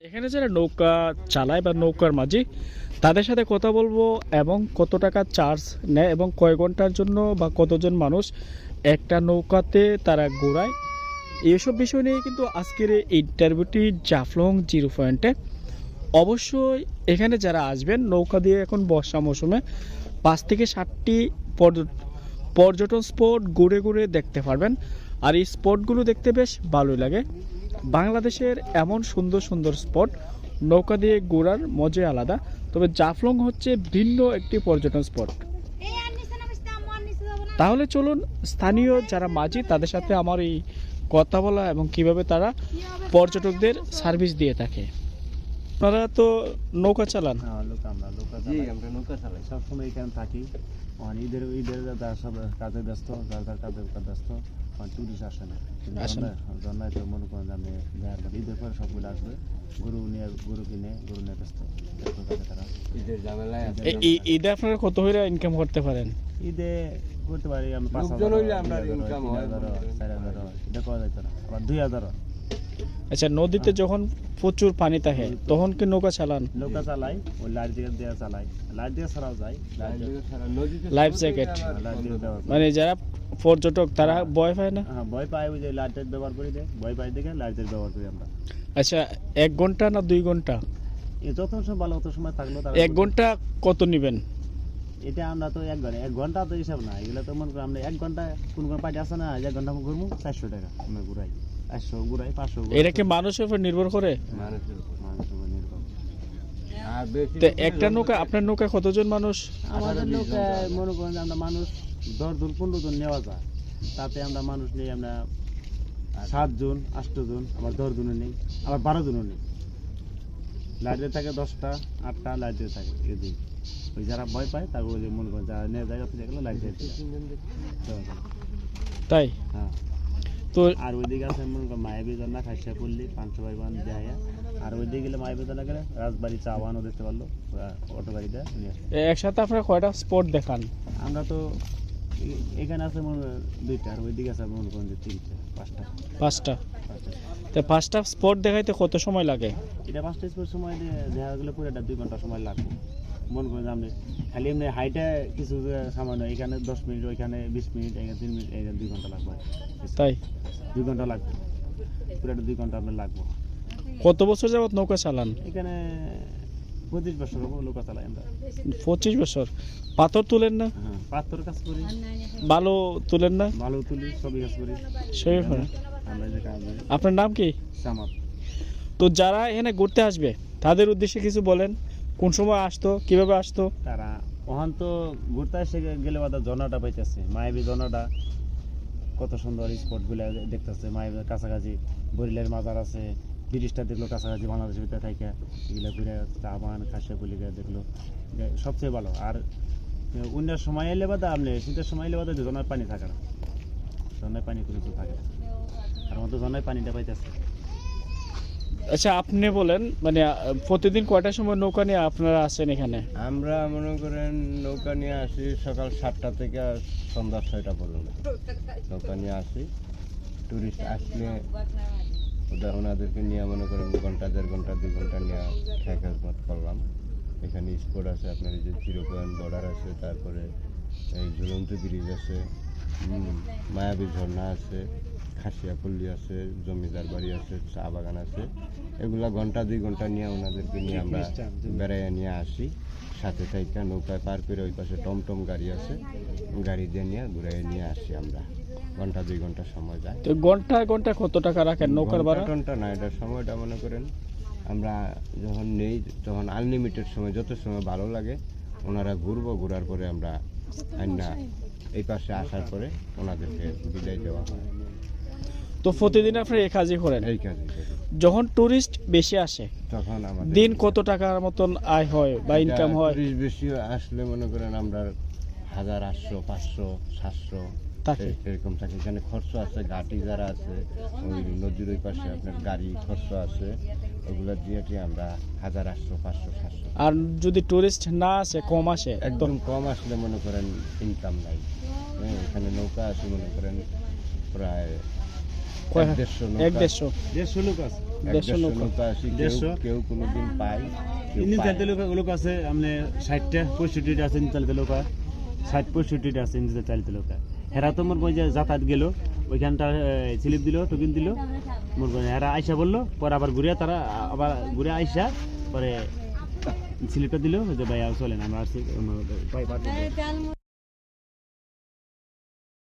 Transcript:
এখানে যারা নৌকা চালায় বা নৌকার মাঝি, তাদের সাথে কথা বলব এবং কত টাকা চার্জ নেয় এবং কয় ঘণ্টার জন্য বা কতজন মানুষ একটা নৌকাতে তারা ঘোরায়। এইসব বিষয় নিয়ে কিন্তু আজকের এই ইন্টারভিউটি জাফলং জিরো পয়েন্টে। অবশ্যই এখানে যারা আসবেন, নৌকা দিয়ে এখন বর্ষা মৌসুমে, পাঁচ থেকে ষাটটি পর্য- পর্যটন স্পট ঘুরে ঘুরে দেখতে পারবেন। আর এই স্পটগুলো দেখতে বেশ ভালোই লাগে। বাংলাদেশের এমন সুন্দর সুন্দর স্পট, নৌকা দিয়ে ঘোরার মজাই আলাদা তবে জাফলং হচ্ছে ভিন্ন একটি পর্যটন স্পট। তাহলে চলুন, স্থানীয় যারা মাঝি, তাদের সাথে আমার এই কথা বলা এবং কীভাবে তারা পর্যটকদের সার্ভিস দিয়ে থাকে আপনারা তো নৌকা চালান। হ্যাঁ লোক আমরা নৌকা চালাই। আমরা নৌকা চালাই। সবসময় এখানে থাকি। ঈদের ঈদের যারা সব কাজে ব্যস্ত যার যার কাজে ব্যস্ত। টুরিস্ট আসে না। জন্মায় তো মনে করেন আমি ঈদের পরে সবগুলো আসবে। গরু নিয়ে গরু কিনে গরু নিয়ে ব্যস্ত। তারা। ঈদের ঝামেলায় ঈদে আপনারা কত হইরা ইনকাম করতে পারেন? ঈদে করতে পারি আমি পাঁচ হাজার হইলে হয়, হাজার করেন। চার হাজার এটা করা যাইতো না। আবার দুই হাজার আচ্ছা নদীতে যখন প্রচুর পানি থাকে তখন কি নৌকা চালান? নৌকা চালাই ওই লাইট দিয়ে দেওয়া চালাই। লাইট দিয়ে ছাড়াও যায়। লাইট দিয়ে লাইট দিয়ে দেওয়া মানে যারা পর্যটক তারা ভয় পায় না? হ্যাঁ ভয় পাই ওই যে লাইটের ব্যবহার করি দে ভয় পাই দেখে লাইটের ব্যবহার করি আমরা। আচ্ছা এক ঘণ্টা না দুই ঘণ্টা? যত সময় ভালো অত সময় থাকল এক ঘণ্টা কত নেবেন? এটা আমরা তো এক ঘণ্টা এক ঘণ্টা তো হিসাব না এগুলো তো মনে করি আমরা এক ঘণ্টা কোন কোন পার্টি আছে না এক ঘণ্টা ঘুরবো চারশো টাকা আমরা ঘুরাই। এটা কি মানুষের উপর নির্ভর করে? একটা নৌকা আপনার নৌকা কতজন মানুষ? আমাদের নৌকায় মনে করেন যে আমরা মানুষ দশ জন পনেরো জন নেওয়া যায়। তাতে আমরা মানুষ নেই আমরা সাতজন আটজন আবার দশ জনও নেই আবার বারো জনও নেই। লাইটে থাকে দশটা আটটা লাইটে থাকে এদিকে। ওই যারা ভয় পায় তাকে ওই মনে করেন যারা নিয়ে যায় লাইট দিয়ে তাই? হ্যাঁ। তো আর ওইদিকে আছে মনে মায়াবী জন্না খাইসা পল্লী পাঁচশো ভাই বান যায় আর ওইদিকে গেলে মায়াবী জন্না গেলে রাজবাড়ি চা বাগানও দেখতে পারল অটো গাড়িতে একসাথে আপনারা কয়টা স্পট দেখান? আমরা তো এখানে আছে মনে দুইটা আর ওইদিকে আছে মনে করেন যে তিনটে পাঁচটা। পাঁচটা। তো পাঁচটা স্পট দেখাইতে কত সময় লাগে? এটা পাঁচটা স্পোর্ট সময় দিয়ে দেখা গেলে পুরো এটা দুই ঘণ্টা সময় লাগবে। মনে যে আপনি খালি এমনি হাইটে কিছু সামান্য এখানে দশ মিনিট ওইখানে বিশ মিনিট এখানে তিন মিনিট এখানে দুই ঘণ্টা লাগবে। তাই? দুই ঘণ্টা লাগবে। পুরোটা দুই ঘণ্টা আপনার লাগবে। কত বছর যাবত নৌকা চালান? এখানে পঁচিশ বছর লোক চালাই আমরা। পঁচিশ বছর। পাথর তুলেন না? হ্যাঁ পাথর কাজ করি। বালু তুলেন না? ভালো তুলি সবই কাজ করি। সেই করি। আপনার নাম কি? তো যারা এখানে ঘুরতে আসবে তাদের উদ্দেশ্যে কিছু বলেন। কোন সময় আসতো, কীভাবে আসতো? তারা ওখান তো ঘুরতে এসে গেলে বাদা জনাটা পাইতেছে। মায়াবী জনাটা কত সুন্দর স্পটগুলা দেখতেছে। মায়াবীর কাছাকাছি বরিলের মাজার আছে ব্রিটিশটা দেখল কাছাকাছি বাংলাদেশের ভিতরে থাকে এগুলো ঘুরে চা বাগান খাসে পুলিকে দেখল। সবচেয়ে ভালো। আর অন্য সময় এলে বাদা আপনি, শীতের সময় এলে বাদা জনার পানি থাকে না। জনার পানি কিছু থাকে না। আর তো জনার পানিটা পাইতেছে। আচ্ছা আপনি বলেন মানে প্রতিদিন কয়টার সময় নৌকা নিয়ে আপনারা আসেন এখানে? আমরা মনে করেন নৌকা নিয়ে আসি সকাল সাতটা থেকে সন্ধ্যা ছয়টা পর্যন্ত। নৌকা নিয়ে আসি। টুরিস্ট আসলে ওদের ওনাদেরকে নিয়ে মনে করেন ঘণ্টা, দেড় ঘণ্টা, দুই ঘণ্টা নিয়ে খেয়াখাজমত করলাম। এখানে স্পোর্ট আছে, আপনার এই যে জিরো পয়েন্ট বর্ডার আছে, তারপরে এই ঝুলন্ত ব্রিজ আছে মায়াবী ঝর্ণা আছে। খাসিয়াপল্লী আছে জমিদার বাড়ি আছে চা বাগান আছে। এগুলা ঘণ্টা দুই ঘণ্টা নিয়ে ওনাদেরকে নিয়ে আমরা বেড়াইয়া নিয়ে আসি। সাথে থাইকা নৌকায় পার করে ওই পাশে টমটম গাড়ি আছে গাড়ি দিয়ে নিয়ে ঘুরাইয়া নিয়ে আসি আমরা। ঘণ্টা দুই ঘণ্টা সময় যায়। তো ঘণ্টা ঘণ্টা কত টাকা রাখেন নৌকার ভাড়া? ঘণ্টা না এটা সময়টা মনে করেন আমরা যখন নেই তখন আনলিমিটেড সময় যত সময় ভালো লাগে ওনারা ঘুরবো ঘোরার পরে আমরা আইনা এই পাশে আসার পরে ওনাদেরকে বিদায় দেওয়া হয়। তো প্রতিদিন আপনি এই কাজই করেন? এই কাজে যখন টুরিস্ট বেশি আসে তখন আমাদের দিন কত টাকার মতন আয় হয় বা ইনকাম হয়? টুরিস্ট বেশি আসলে মনে করেন আমরা হাজার আটশো পাঁচশো সাতশো থাকে। এরকম থাকে। এখানে খরচ আছে ঘাটি যারা আছে ওই নদীর ওই পাশে আপনার গাড়ি খরচ আছে ওগুলো দিয়ে আমরা হাজার আটশো পাঁচশো সাতশো। আর যদি টুরিস্ট না আসে কম আসে একদম কম আসলে মনে করেন ইনকাম নাই। হ্যাঁ, এখানে নৌকা আছে মনে করেন প্রায় এক দেড়শো দেড়শো। দেড়শো লোক আছে। দেড়শো দেড়শো নৌকা। নৌকা আসি কেউ দেড়শো? কেউ কোনোদিন পায় ইঞ্জিন লোক লোক আছে আপনি ষাটটা পঁয়ষট্টিটা আছে ইঞ্জিন চালিত লোক। ষাট পঁয়ষট্টিটা আছে ইঞ্জিন চালিত লোক। হেরা তো মোর বই যে যাতায়াত গেল ওইখানটা স্লিপ দিল টোকেন দিল। মোর হেরা আইসা বলল পরে আবার ঘুরে তারা আবার ঘুরে আইসা পরে স্লিপটা দিল যে ভাই চলেন আমরা আসছি।